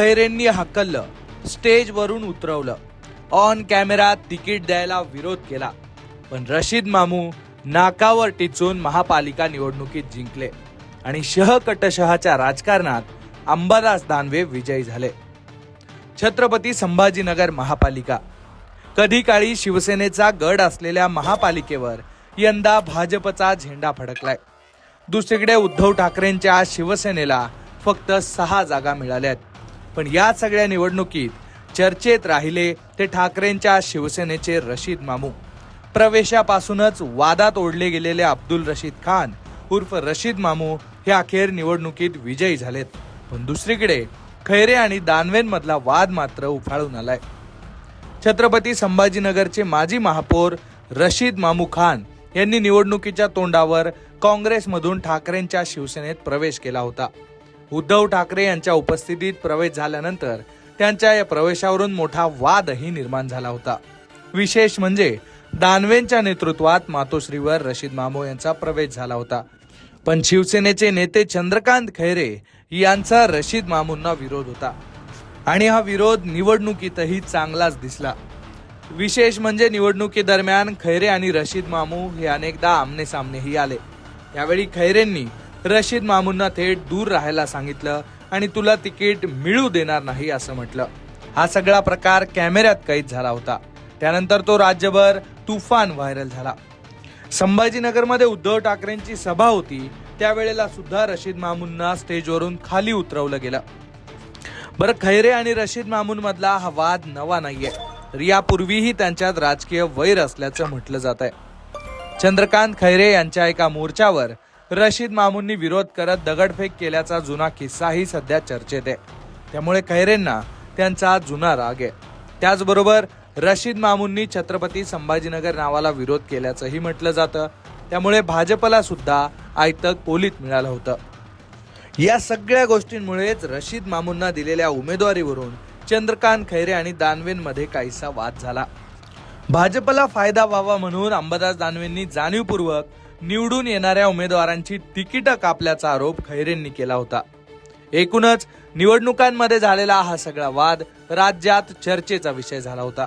खैरेंनी हकललं स्टेजवरून उतरवलं. ऑन कॅमेरा तिकीट द्यायला विरोध केला. पण रशीद मामू नाकावर टिचून महापालिका निवडणुकीत जिंकले आणि शहकटशहाच्या राजकारणात अंबादास दानवे विजयी झाले. छत्रपती संभाजीनगर महापालिका. कधी काळी शिवसेनेचा गड असलेल्या महापालिकेवर यंदा भाजपचा झेंडा फडकलाय. दुसरीकडे उद्धव ठाकरेंच्या शिवसेनेला फक्त सहा जागा मिळाल्यात. पण या सगळ्या निवडणुकीत चर्चेत राहिले ते ठाकरेंच्या शिवसेनेचे रशीद मामू. प्रवेशापासूनच वादात ओढले गेलेले अब्दुल रशीद खान उर्फ रशीद मामू हे अखेर निवडणुकीत विजयी झालेत. पण दुसरीकडे खैरे आणि दानवेंमधला वाद मात्र उफाळून आलाय. छत्रपती संभाजीनगरचे माजी महापौर रशीद मामू खान यांनी निवडणुकीच्या तोंडावर काँग्रेसमधून ठाकरेंच्या शिवसेनेत प्रवेश केला होता. उद्धव ठाकरे यांच्या उपस्थितीत प्रवेश झाल्यानंतर त्यांच्या या प्रवेशावरून मोठा वादही निर्माण झाला होता. विशेष म्हणजे दानवेंच्या नेतृत्वात मातोश्रीवर रशीद मामू यांचा प्रवेश झाला होता. पण शिवसेनेचे नेते चंद्रकांत खैरे यांचा रशीद मामूंना विरोध होता. आणि हा विरोध निवडणुकीतही चांगलाच दिसला. विशेष म्हणजे निवडणुकीदरम्यान खैरे आणि रशीद मामू हे अनेकदा आमने सामनेही आले. यावेळी खैरेंनी रशीद मामूंना थेट दूर राहायला सांगितलं आणि तुला तिकीट मिळू देणार नाही असं म्हटलं. हा सगळा प्रकार कॅमेऱ्यात कैद झाला होता. त्यानंतर तो राज्यभर तुफान व्हायरल झाला. संभाजीनगरमध्ये उद्धव ठाकरेंची सभा होती. त्यावेळेला सुद्धा रशीद मामूंना स्टेजवरून खाली उतरवलं गेलं. बरं खैरे आणि रशीद मामूनमधला हा वाद नवा नाहीये. यापूर्वीही त्यांच्यात राजकीय वैर असल्याचं म्हटलं जात आहे चंद्रकांत खैरे यांच्या एका मोर्चावर रशीद मामूंनी विरोध करत दगडफेक केल्याचा जुना किस्साही सध्या चर्चेत आहे. त्यामुळे खैरेंना त्यांचा जुना राग आहे. त्याचबरोबर रशीद मामूंनी छत्रपती संभाजीनगर नावाला विरोध केल्याचंही म्हटलं जातं. त्यामुळे भाजपला सुद्धा आयतक पोलीत मिळालं होतं. या सगळ्या गोष्टींमुळेच रशीद मामूंना दिलेल्या उमेदवारीवरून चंद्रकांत खैरे आणि दानवेंमध्ये काहीसा वाद झाला. भाजपला फायदा व्हावा म्हणून अंबादास दानवेंनी जाणीवपूर्वक निवडून येणाऱ्या उमेदवारांची तिकीटं कापल्याचा आरोप खैरेंनी केला होता. एकूणच निवडणुकांमध्ये झालेला हा सगळा वाद राज्यात चर्चेचा विषय झाला होता.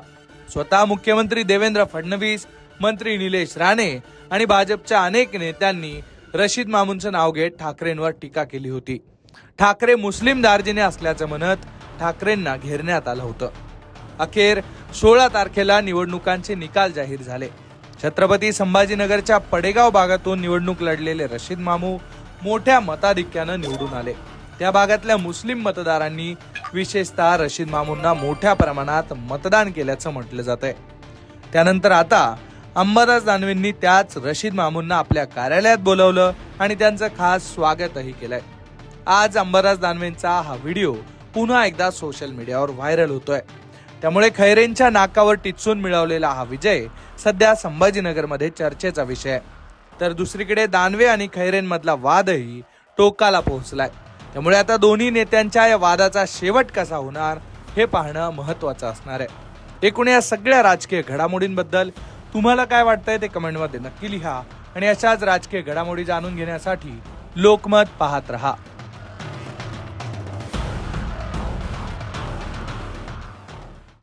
स्वतः मुख्यमंत्री देवेंद्र फडणवीस मंत्री निलेश राणे आणि भाजपच्या अनेक नेत्यांनी रशीद मामूनचं नाव घेत ठाकरेंवर टीका केली होती. ठाकरे मुस्लिम दार्जिने असल्याचं म्हणत ठाकरेंना घेरण्यात आलं होतं. अखेर सोळा तारखेला निवडणुकांचे निकाल जाहीर झाले. छत्रपती संभाजीनगरच्या पडेगाव भागातून निवडणूक लढलेले रशीद मामू मोठ्या मताधिक्यानं निवडून आले. त्या भागातल्या मुस्लिम मतदारांनी विशेषतः रशीद मामूंना मोठ्या प्रमाणात मतदान केल्याचं म्हटलं जात आहे त्यानंतर आता अंबादास दानवेंनी त्याच रशीद मामूंना आपल्या कार्यालयात बोलवलं आणि त्यांचं खास स्वागतही केलंय. आज अंबादास दानवेंचा हा व्हिडिओ पुन्हा एकदा सोशल मीडियावर व्हायरल होतोय. त्यामुळे खैरेंच्या नाकावर टिचून मिळवलेला हा विजय सध्या संभाजीनगरमध्ये चर्चेचा विषय आहे. तर दुसरीकडे दानवे आणि खैरेंमधला वादही टोकाला पोहोचलाय. त्यामुळे आता दोन्ही नेत्यांच्या या वादाचा शेवट कसा होणार हे पाहणं महत्वाचं असणार आहे. एकूण या सगळ्या राजकीय घडामोडींबद्दल तुम्हाला काय वाटतंय ते कमेंटमध्ये नक्की लिहा आणि अशाच राजकीय घडामोडी जाणून घेण्यासाठी लोकमत पाहत रहा.